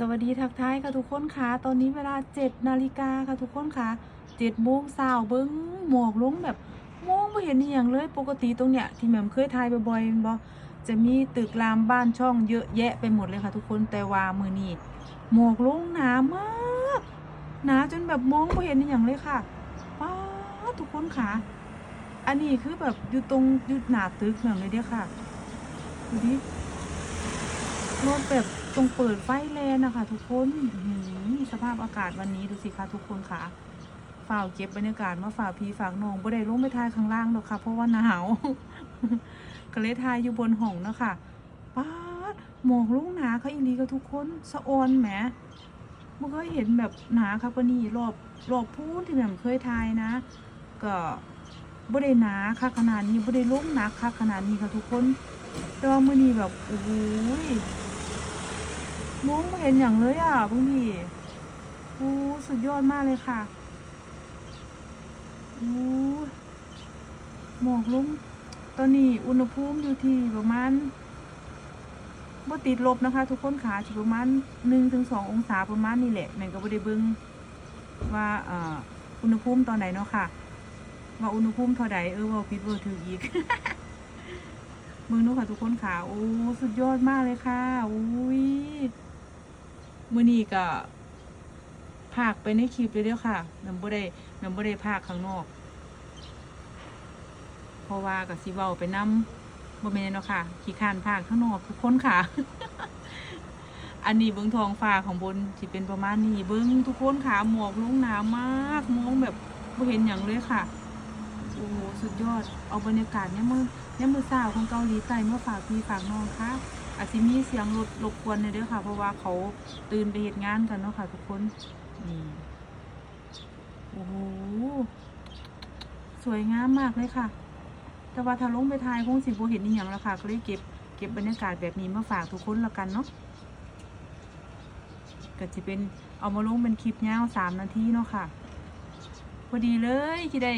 สวัสดีทักทายค่ะทุกคนค่ะตอนนี้เวลา7นาฬิกาค่ะทุกคนค่ะ7โมงเช้าเบิ้งหมอกลงแบบมองไม่เห็นอย่างเลยปกติตรงเนี้ยที่แหม่มเคยทายบ่อยๆบ่จะมีตึกรามบ้านช่องเยอะแยะไปหมดเลยค่ะทุกคนแต่ว่ามือนี้หมอกลงหนามากหนาจนแบบมองไม่เห็นอย่างเลยค่ะป้าทุกคนค่ะอันนี้คือแบบอยู่ตรงอยู่หนาตึกแหม่มเลยเด้อค่ะดูดิรถแบบ ตรงเปิดไฟแลนนะคะทุกคนอื้อหือสภาพอากาศวันนี้ดูสิคะทุกคนค่ะฝ่าเก็บบรรยากาศมาฝ่าพีฝากนองบ่ได้ลงไปทายข้างล่างหรอกค่ะ เพราะว่าหนาวก็เลยทายอยู่บนห้องเนาะค่ะป้าดหมอกลุงหนาค่ะอีหลีกับทุกคนสะออนแหมบ่เคยเห็นแบบหนาค่ะปานนี้รอบรอบพูนที่แหม่มเคยทายนะ ก็บ่ได้หนาค่ะขนาดนี้บ่ได้ลุงหนักค่ะขนาดนี้ค่ะทุกคนแต่ว่ามื้อนี้แบบโอ้ย มองไม่เห็นอย่างเลยอะบางทีโอ้สุดยอดมากเลยค่ะโอ้หมอกลงตอนนี้อุณหภูมิอยู่ที่ประมาณบ่ติดลบนะคะ ทุกคนค่ะที่ประมาณหนึ่งถึงสององศาประมาณนี้แหละแม่ก็บ่ได้เบิ่งว่าอ่ออุณหภูมิตอนไหนเนาะค่ะ ว่าอุณหภูมิเท่าใดเออว่าผิดเว่าถูกอีกมือนู้ค่ะทุกคนค่ะโอ้สุดยอดมากเลยค่ะอุ้ย มื่อนี้ก็พากไปในคลิปเลยเด้อค่ะน้ำบ่ได้น้ำบ่ได้พากข้างนอก เพราะว่ากับสิเว้าไปน้ำบ่แม่นเนาะค่ะ ขี้คานพากข้างนอกทุกคนค่ะ อันนี้เบิ้องทองฟ้าของบนสิเป็นประมาณนี้เบิ้องทุกคนค่ะหมอกลงหนามากมองแบบบ่เห็นหยังเลยค่ะโอ้โหสุดยอด เอาบรรยากาศเนี่ยมือเนี่ยมือสาวของเกาหลีใต้เมื่อฝากพี่ฝากน้องค่ะ อาจจะมีเสียงรถรบกวนในอยเด้อค่ะ เพราะว่าเขาตื่นไปเหตุงานกันเนาะค่ะ ทุกคนนี่โอ้โหสวยงามมากเลยค่ะ แต่ว่าถ้าลงไปทายคงสิบ่เห็นอีหยังล้วค่ะก็เลยเก็บเก็บบรรยากาศแบบนี้มาฝากทุกคนละกันเนาะก็จะเป็นเอามาลงเป็นคลิปยาวสามนาทีเนาะค่ะ พอดีเลยที่ได้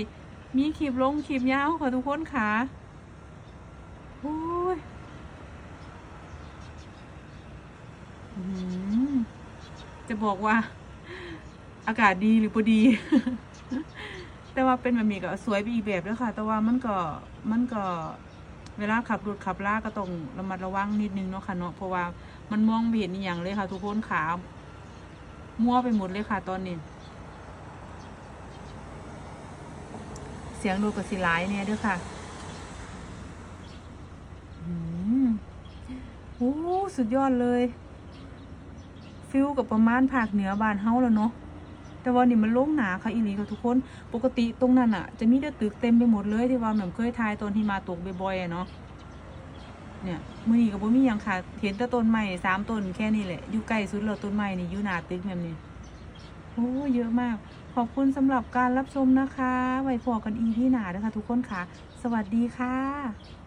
มีคลิปลงคลิปยาวค่ะทุกคนค่ะโอ้หือ จะบอกว่า อากาศดีหรือพอดี แต่ว่าเป็นแบบนี้ก็สวยไปอีกแบบด้วยค่ะ แต่ว่ามันก็มันก็เวลาขับรถขับลาก็ต้องระมัดระวังนิดนึงเนาะค่ะเนาะเพราะว่ามันมองไม่เห็นอย่างเลยค่ะ ทุกคนขามัวไปหมดเลยค่ะตอนนี้ เสียงดูกับสิหลายเนี่ยด้วยค่ะอืมโอ้สุดยอดเลย ฟิลกับประมาณภาคเหนือบานเฮาแล้วเนาะแต่ว่านี่มันโล่งหนาค่ะอีหลีค่ะทุกคน ปกติตรงนั้นอะ จะมีแต่ตึกเต็มไปหมดเลยที่ว่าแหม่มเคยทายตอนที่มาตกบ่อยๆเนาะเนี่ยมือนี้ก็บ่มีหยังค่ะเห็นแต่ต้นไม้สามต้นแค่นี้แหละอยู่ใกล้สุดแล้วต้นไม้นี่อยู่หนาตึกแม่มนี่โอ้เยอะมาก ขอบคุณสำหรับการรับชมนะคะ ไว้พอกันอีที่หนานะคะทุกคนค่ะ สวัสดีค่ะ